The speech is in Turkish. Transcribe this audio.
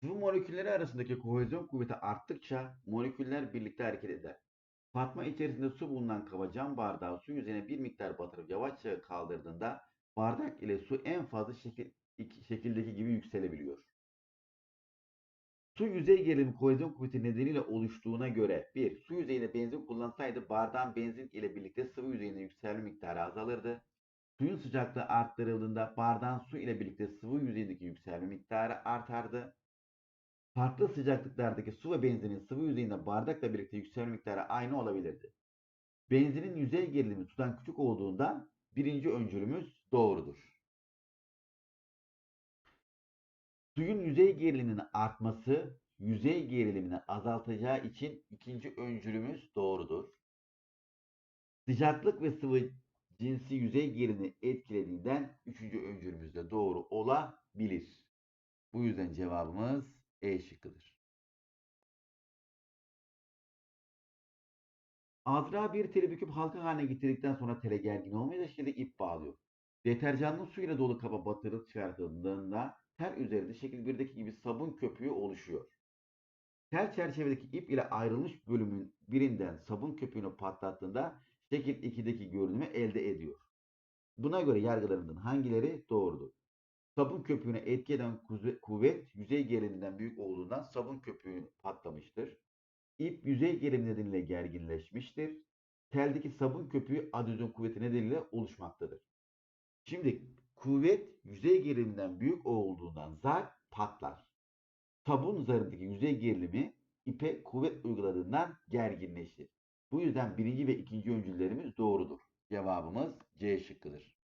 Sıvı molekülleri arasındaki kohezyon kuvveti arttıkça moleküller birlikte hareket eder. Fatma içerisinde su bulunan kaba cam bardağı su yüzeyine bir miktar batırıp yavaşça kaldırdığında bardak ile su en fazla şekil, şekildeki gibi yükselebiliyor. Su yüzey gerilimi kohezyon kuvveti nedeniyle oluştuğuna göre 1. Su yüzeyinde benzin kullansaydı bardağın benzin ile birlikte sıvı yüzeyine yükselme miktarı azalırdı. Suyun sıcaklığı arttırıldığında bardağın su ile birlikte sıvı yüzeyindeki yükselme miktarı artardı. Farklı sıcaklıklardaki su ve benzinin sıvı yüzeyinde bardakla birlikte yükselme miktarı aynı olabilirdi. Benzinin yüzey gerilimi sudan küçük olduğundan birinci öncülümüz doğrudur. Suyun yüzey geriliminin artması yüzey gerilimini azaltacağı için ikinci öncülümüz doğrudur. Sıcaklık ve sıvı cinsi yüzey gerilimini etkilediğinden üçüncü öncülümüz de doğru olabilir. Bu yüzden cevabımız E şıkkıdır. Azra bir teli büküp halka haline getirdikten sonra tele gergin olmayacak şekilde ip bağlıyor. Deterjanlı su ile dolu kaba batırılıp çıkartıldığında tel üzerinde şekil 1'deki gibi sabun köpüğü oluşuyor. Tel çerçevedeki ip ile ayrılmış bölümün birinden sabun köpüğünü patlattığında şekil 2'deki görünümü elde ediyor. Buna göre yargılarından hangileri doğrudur? Sabun köpüğüne etki eden kuvvet yüzey geriliminden büyük olduğundan sabun köpüğü patlamıştır. İp yüzey gerilim nedeniyle gerginleşmiştir. Teldeki sabun köpüğü adizyon kuvveti nedeniyle oluşmaktadır. Şimdi kuvvet yüzey geriliminden büyük olduğundan zar patlar. Sabun zarındaki yüzey gerilimi ipe kuvvet uyguladığından gerginleşir. Bu yüzden birinci ve ikinci öncüllerimiz doğrudur. Cevabımız C şıkkıdır.